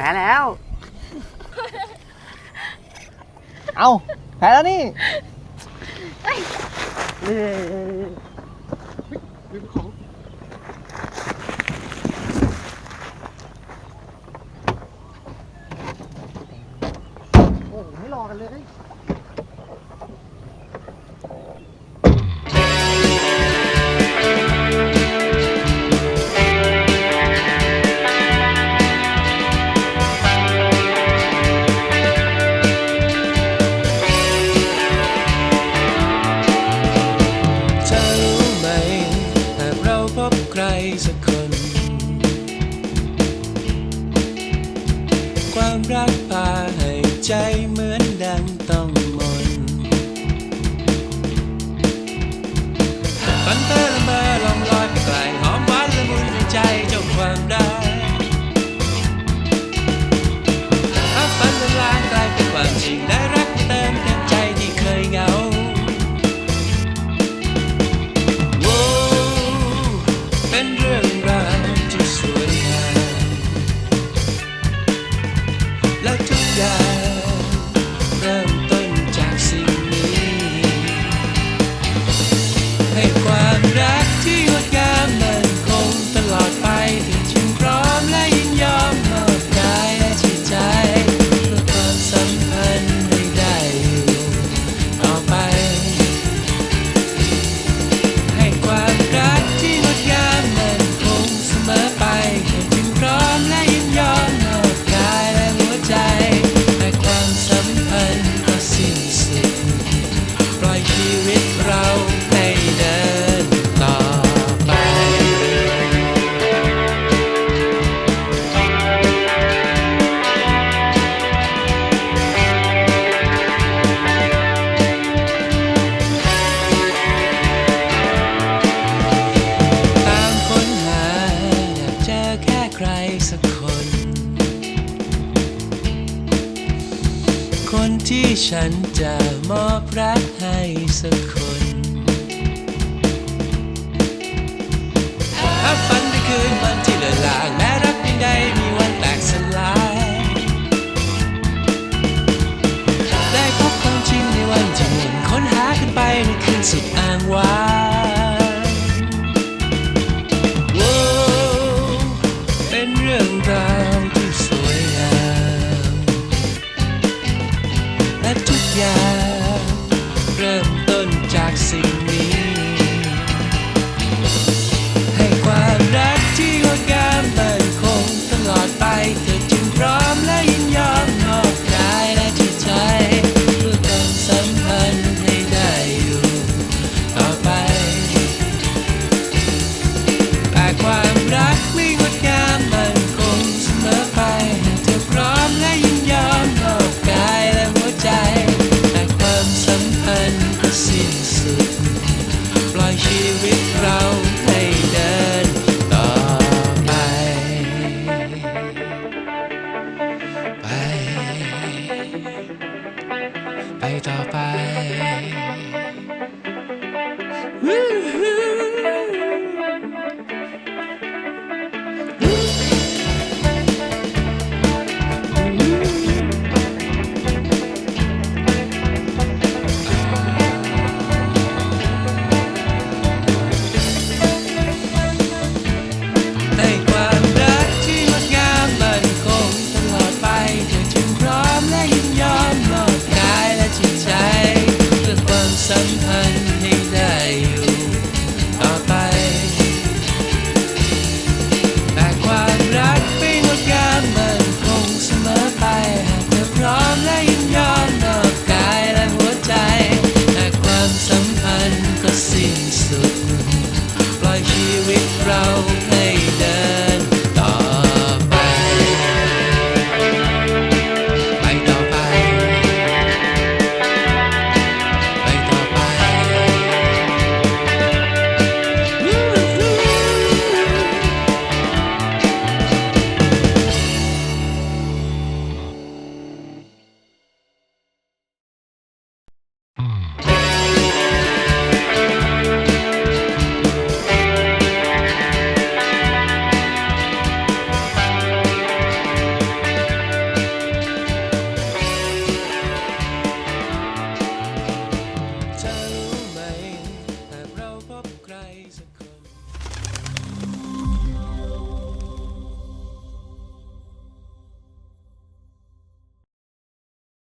แพ้แล้ว เอาแพ้แล้วนี่โอ้ไม่รอกันเลย ใครสักคน ความรัก legend. ใครสักคน คนที่ฉันจะมอบรักให้สักคนถ้าฝันได้คืนวันที่เลือนลางแม้รักเพีไงใมีวันแตกสลาย ได้พบความจริงในวันที่หมุนค้นหากันไปในคืนสุดอ้างว้าง รื่องราวที่สวยงามและทุกอย่างเริ่มต้นจากสิ่งนี้ Woo! say that